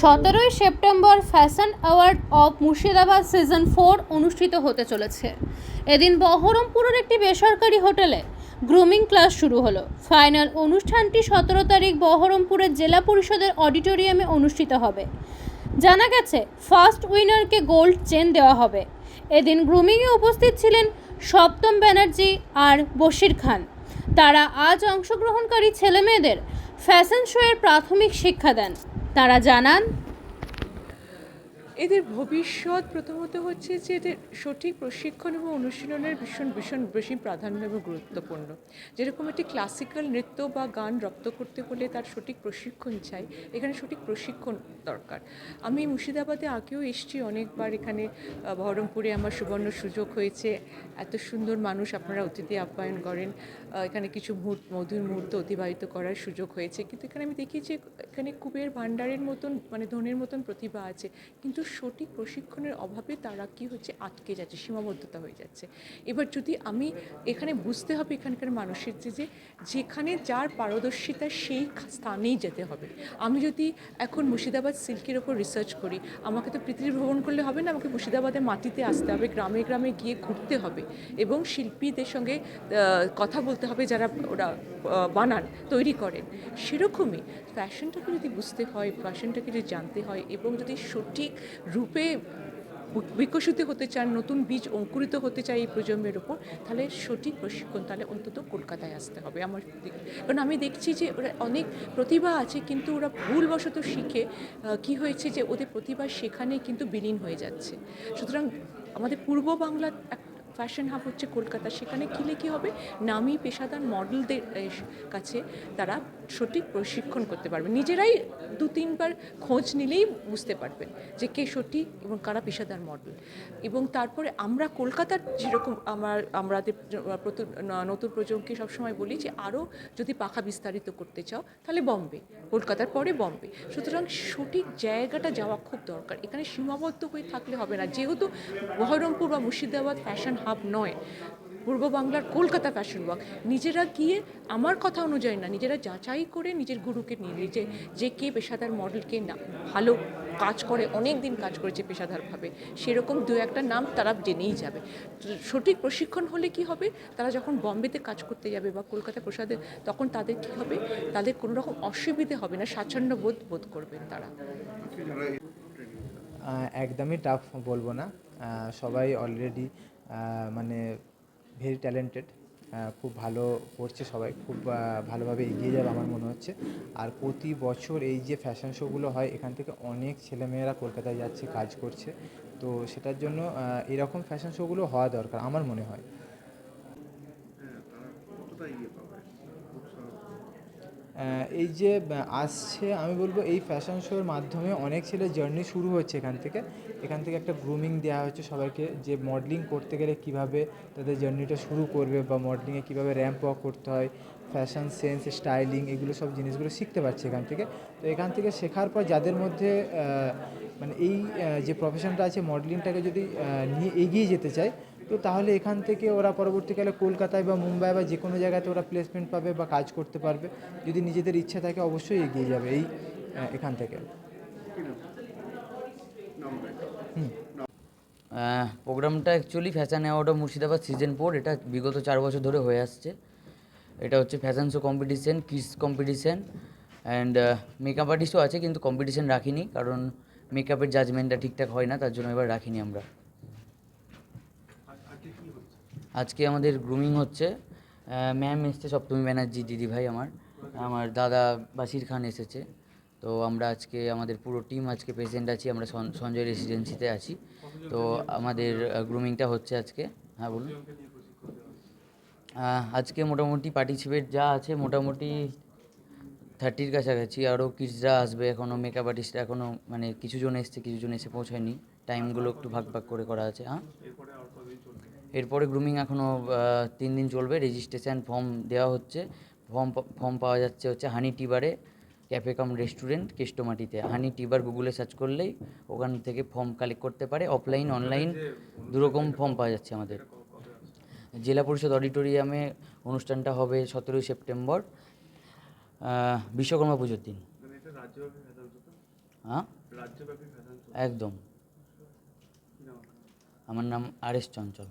সতেরোই September fashion award of Murshidabad season four অনুষ্ঠিত হতে চলেছে। এদিন বহরমপুরের একটি বেসরকারি হোটেলে গ্রুমিং ক্লাস শুরু হলো। ফাইনাল অনুষ্ঠানটি সতেরো তারিখ বহরমপুরের জেলা পরিষদের অডিটোরিয়ামে অনুষ্ঠিত হবে। জানা গেছে, ফার্স্ট উইনারকে গোল্ড চেন দেওয়া হবে। এদিন গ্রুমিংয়ে উপস্থিত ছিলেন সপ্তম ব্যানার্জি আর বশির খান। তারা আজ অংশগ্রহণকারী ছেলেমেয়েদের ফ্যাশন শোয়ের প্রাথমিক শিক্ষা দেন। তারা জানান এদের ভবিষ্যৎ প্রথমত হচ্ছে যে এদের সঠিক প্রশিক্ষণ এবং অনুশীলনের ভীষণ ভীষণ বেশি প্রাধান্য এবং গুরুত্বপূর্ণ। যেরকম একটি ক্লাসিক্যাল নৃত্য বা গান রপ্ত করতে হলে তার সঠিক প্রশিক্ষণ চাই। এখানে সঠিক প্রশিক্ষণ দরকার। আমি মুর্শিদাবাদে আগেও এসেছি অনেকবার। এখানে বহরমপুরে আমার সুবর্ণ সুযোগ হয়েছে। এত সুন্দর মানুষ আপনারা অতিথি আপ্যায়ন করেন। এখানে কিছু মুহূর্ত, মধুর মুহূর্ত অতিবাহিত করার সুযোগ হয়েছে। কিন্তু এখানে আমি দেখি যে এখানে কুবের ভাণ্ডারের মতন মানে ধনের মতন প্রতিভা আছে। কিন্তু সঠিক প্রশিক্ষণের অভাবে তারা কি হচ্ছে, আটকে যাচ্ছে, সীমাবদ্ধতা হয়ে যাচ্ছে। এবার যদি আমি এখানে বুঝতে হবে এখানকার মানুষের যে যে যেখানে যার পারদর্শিতা সেই স্থানেই যেতে হবে। আমি যদি এখন মুর্শিদাবাদ সিল্কের ওপর রিসার্চ করি, আমাকে তো পৃথিবী ভ্রমণ করলে হবে না, আমাকে মুর্শিদাবাদের মাটিতে আসতে হবে, গ্রামে গ্রামে গিয়ে ঘুরতে হবে এবং শিল্পীদের সঙ্গে কথা বলতে হবে যারা ওরা বানান, তৈরি করেন। সেরকমই ফ্যাশনটাকে যদি বুঝতে হয় ফ্যাশনটাকে যদি জানতে হয় এবং যদি সঠিক রূপে বিকশিত হতে চান, নতুন বীজ অঙ্কুরিত হতে চাই এই প্রজন্মের ওপর তাহলে সঠিক প্রশিক্ষণ তাহলে অন্তত কলকাতায় আসতে হবে। আমার কারণ আমি দেখছি যে ওরা অনেক প্রতিভা আছে, কিন্তু ওরা ভুলবশত শিখে কি হয়েছে যে ওদের প্রতিভা সেখানে কিন্তু বিলীন হয়ে যাচ্ছে। সুতরাং আমাদের পূর্ব বাংলার ফ্যাশন হাব হচ্ছে কলকাতা, সেখানে গেলে কী হবে? নামী পেশাদার মডেলদের কাছে তারা সঠিক প্রশিক্ষণ করতে পারবে। নিজেরাই দু, তিনবার খোঁজ নিলেই বুঝতে পারবেন যে কে সঠিক এবং কারা পেশাদার মডেল এবং তারপরে আমরা কলকাতার যেরকম আমার, আমাদের নতুন প্রজন্মকে সবসময় বলি যে আরও যদি পাখা বিস্তারিত করতে চাও, তাহলে বম্বে। কলকাতার পরে বম্বে। সুতরাং সঠিক জায়গাটা যাওয়া খুব দরকার। এখানে সীমাবদ্ধ হয়ে থাকলে হবে না। যেহেতু বহরমপুর বা মুর্শিদাবাদ ফ্যাশন হাব নয় পূর্ব বাংলার কলকাতা ফ্যাশন ওয়াক নিজেরা গিয়ে আমার কথা অনুযায়ী না, নিজেরা যাচাই করে নিজের গুরুকে নিয়ে নিজে যে কে পেশাদার মডেলকে না। ভালো কাজ করে অনেক দিন কাজ করেছে পেশাদারভাবে। সেরকম দু একটা নাম তারা জেনেই যাবে। সঠিক প্রশিক্ষণ হলে কি হবে? তারা যখন বম্বেতে কাজ করতে যাবে বা কলকাতা প্রসাদে, তখন তাদের কি হবে? তাদের কোনো রকম অসুবিধে হবে না, স্বাচ্ছন্দ্য বোধ বোধ করবেন তারা। একদমই টাফ বলব না। সবাই অলরেডি মানে ভেরি ট্যালেন্টেড খুব ভালো করছে সবাই খুব ভালোভাবে এগিয়ে যাবে আমার মনে হচ্ছে। আর প্রতি বছর এই যে ফ্যাশন শোগুলো হয় এখান থেকে অনেক ছেলেমেয়েরা কলকাতায় যাচ্ছে কাজ করছে। তো সেটার জন্য এরকম ফ্যাশন শোগুলো হওয়া দরকার আমার মনে হয়। আহ, এই যে আসছে, আমি বলব এই ফ্যাশন শোর মাধ্যমে অনেক ছেলে জার্নি শুরু হচ্ছে এখান থেকে। এখান থেকে একটা গ্রুমিং দেওয়া হচ্ছে সবাইকে, যে মডেলিং করতে গেলে কীভাবে তাদের জার্নিটা শুরু করবে বা মডেলিংয়ে কীভাবে র্যাম্প ওয়াক করতে হয় ফ্যাশন সেন্স স্টাইলিং এগুলো সব জিনিসগুলো শিখতে পারছে এখান থেকে। তো এখান থেকে শেখার পর যাদের মধ্যে মানে এই যে প্রফেশনটা আছে মডেলিংটাকে যদি নিয়ে এগিয়ে যেতে চায় তো তাহলে এখান থেকে ওরা পরবর্তীকালে কলকাতায় বা মুম্বাই বা যে কোনো জায়গাতে ওরা প্লেসমেন্ট পাবে বা কাজ করতে পারবে। যদি নিজেদের ইচ্ছা থাকে, অবশ্যই এগিয়ে যাবে এই এখান থেকে। প্রোগ্রামটা actually fashion award Murshidabad season four এটা বিগত চার বছর ধরে হয়ে আসছে। এটা হচ্ছে fashion show competition kids competition and makeup আর্টিস্টও আছে, কিন্তু কম্পিটিশান রাখিনি, কারণ মেকআপের জাজমেন্টটা ঠিকঠাক হয় না, তার জন্য এবার রাখিনি আমরা। আজকে আমাদের গ্রুমিং হচ্ছে। ম্যাম এসছে, সপ্তমী ব্যানার্জি দিদি ভাই আমার। আমার দাদা বাসির খান এসেছে। তো আমরা আজকে আমাদের পুরো টিম আজকে প্রেজেন্ট আছি, আমরা সঞ্জয় রেসিডেন্সিতে আছি। তো আমাদের গ্রুমিংটা হচ্ছে আজকে। হ্যাঁ বলুন। আজকে মোটামুটি পার্টিসিপেট যা আছে, মোটামুটি থার্টির কাছাকাছি। আরও কিডসরা আসবে এখনও মেকআপ আর্টিস্টরা এখনও মানে কিছু জন এসছে, কিছু জন এসে পৌঁছায়নি। টাইমগুলো একটু ভাগ ভাগ করে করা আছে হ্যাঁ। এরপরে গ্রুমিং এখনও তিন দিন চলবে। রেজিস্ট্রেশন ফর্ম দেওয়া হচ্ছে। ফর্ম ফর্ম পাওয়া যাচ্ছে হচ্ছে হানি টিবারে ক্যাফে কাম রেস্টুরেন্ট কেষ্টমাটিতে হানি টিবার গুগলে সার্চ করলেই ওখান থেকে ফর্ম কালেক্ট করতে পারে। অফলাইন অনলাইন দুরকম ফর্ম পাওয়া যাচ্ছে আমাদের। জেলা পরিষদ অডিটোরিয়ামে অনুষ্ঠানটা হবে সতেরোই সেপ্টেম্বর। বিশ্বকর্মা পুজোর দিন। হ্যাঁ একদম। আমার নাম আর এস চঞ্চল।